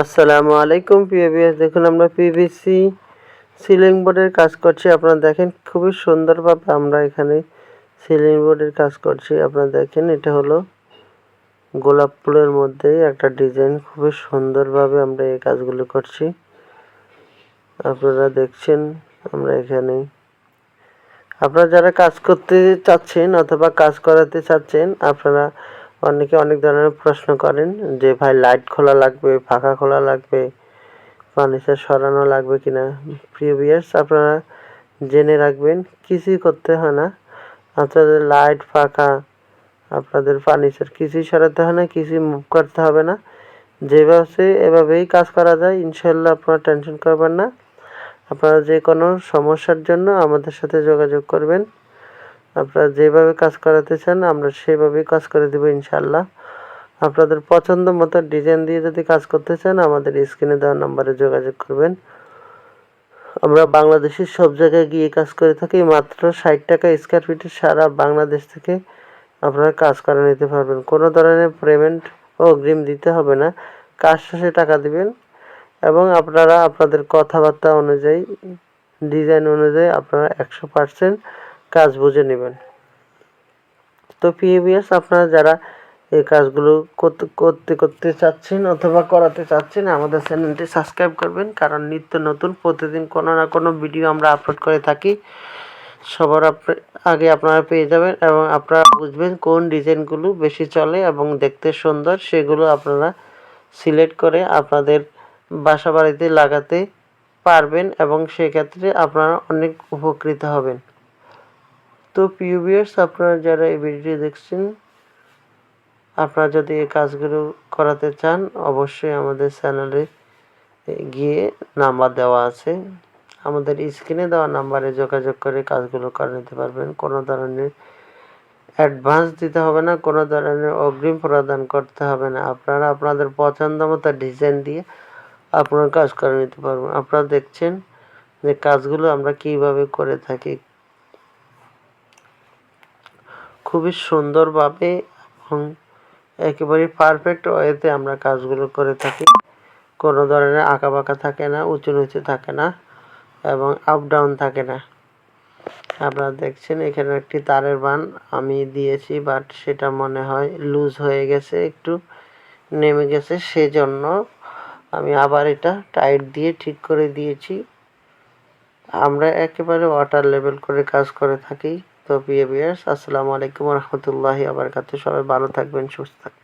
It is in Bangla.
আসসালামু আলাইকুম প্রিয় বিয়াস দেখুন, আমরা পিভিসি সিলিং বোর্ডের কাজ করছি। আপনারা দেখেন, খুবই সুন্দরভাবে আমরা এখানে সিলিং বোর্ডের কাজ করছি। আপনারা দেখেন, এটা হলো গোলাপ ফুলের মধ্যে একটা ডিজাইন খুবই সুন্দরভাবে আমরা এই কাজগুলো করছি। আপনারা দেখছেন, আমরা এখানে আপনারা যারা কাজ করতে চাচ্ছেন অথবা কাজ করাতে চাচ্ছেন, আপনারা অনেকে অনেক ধরনের প্রশ্ন করেন যে, ভাই লাইট খোলা লাগবে পাখা খোলা লাগবে ফার্নিচার সরানো লাগবে কিনা প্রিভিয়াস আপনারা জেনে রাখবেন, কিছুই করতে হয় না। আপনাদের লাইট পাখা আপনাদের ফার্নিচার কিছুই সরাতে হয় না, কিছুই মুভ করতে হবে না। যেভাবে এভাবেই কাজ করা যায়। ইনশাল্লাহ আপনারা টেনশন করবেন না। আপনারা যে কোনো সমস্যার জন্য আমাদের সাথে যোগাযোগ করবেন। আপনারা যেভাবে কাজ করাতে চান, আমরা সেভাবেই কাজ করে দেবো ইনশাল্লাহ আপনাদের পছন্দ মতো ডিজাইন দিয়ে যদি কাজ করতে চান, আমাদের স্ক্রিনে দেওয়া নাম্বারে যোগাযোগ করবেন। আমরা বাংলাদেশের সব জায়গায় গিয়ে কাজ করে থাকি, মাত্র ষাট টাকা স্কোয়ার ফিটে সারা বাংলাদেশ থেকে আপনারা কাজ করে নিতে পারবেন। কোনো ধরনের পেমেন্ট ও অগ্রিম দিতে হবে না। কাজ শেষে টাকা দিবেন এবং আপনারা আপনাদের কথাবার্তা অনুযায়ী ডিজাইন অনুযায়ী আপনারা একশো পার্সেন্ট কাজ বুঝে নেবেন। তো পিএবিএস আপনারা যারা এই কাজগুলো করতে করতে করতে চাচ্ছেন অথবা করাতে চাচ্ছেন, আমাদের চ্যানেলটি সাবস্ক্রাইব করবেন। কারণ নিত্য নতুন, প্রতিদিন কোনো না কোনো ভিডিও আমরা আপলোড করে থাকি। সবার আগে আপনারা পেয়ে যাবেন এবং আপনারা বুঝবেন কোন ডিজাইনগুলো বেশি চলে এবং দেখতে সুন্দর, সেগুলো আপনারা সিলেক্ট করে আপনাদের বাসা বাড়িতে লাগাতে পারবেন এবং সেক্ষেত্রে আপনারা অনেক উপকৃত হবেন। তো পিউবিয়ার্স আপনারা যারা এই ভিডিওটি দেখছেন, আপনারা যদি এই কাজগুলো করাতে চান, অবশ্যই আমাদের চ্যানেলে গিয়ে নাম্বার দেওয়া আছে। আমাদের স্ক্রিনে দেওয়া নাম্বারে যোগাযোগ করে কাজগুলো করে নিতে পারবেন। কোনো ধরনের অ্যাডভান্স দিতে হবে না, কোনো ধরনের অগ্রিম প্রদান করতে হবে না। আপনারা আপনাদের পছন্দ মতো ডিজাইন দিয়ে আপনার কাজ করে নিতে পারবেন। আপনারা দেখছেন যে কাজগুলো আমরা কীভাবে করে থাকি খুবই সুন্দরভাবে এবং একেবারে পারফেক্ট ওয়েতে আমরা কাজগুলো করে থাকি। কোনো ধরনের আঁকা বাঁকা থাকে না, উঁচু নিচু থাকে না এবং আপ ডাউন থাকে না। আপনারা দেখছেন এখানে একটি তারের বান আমি দিয়েছি বাট সেটা মনে হয় লুজ হয়ে গেছে, একটু নেমে গেছে, সেজন্য আমি আবার এটা টাইট দিয়ে ঠিক করে দিয়েছি। আমরা একেবারে ওয়াটার লেভেল করে কাজ করে থাকি। তো বিয়ার্স আসসালামু আলাইকুম রহমতুল্লাহি আবার সবাই ভালো থাকবেন সুস্থ থাকবেন।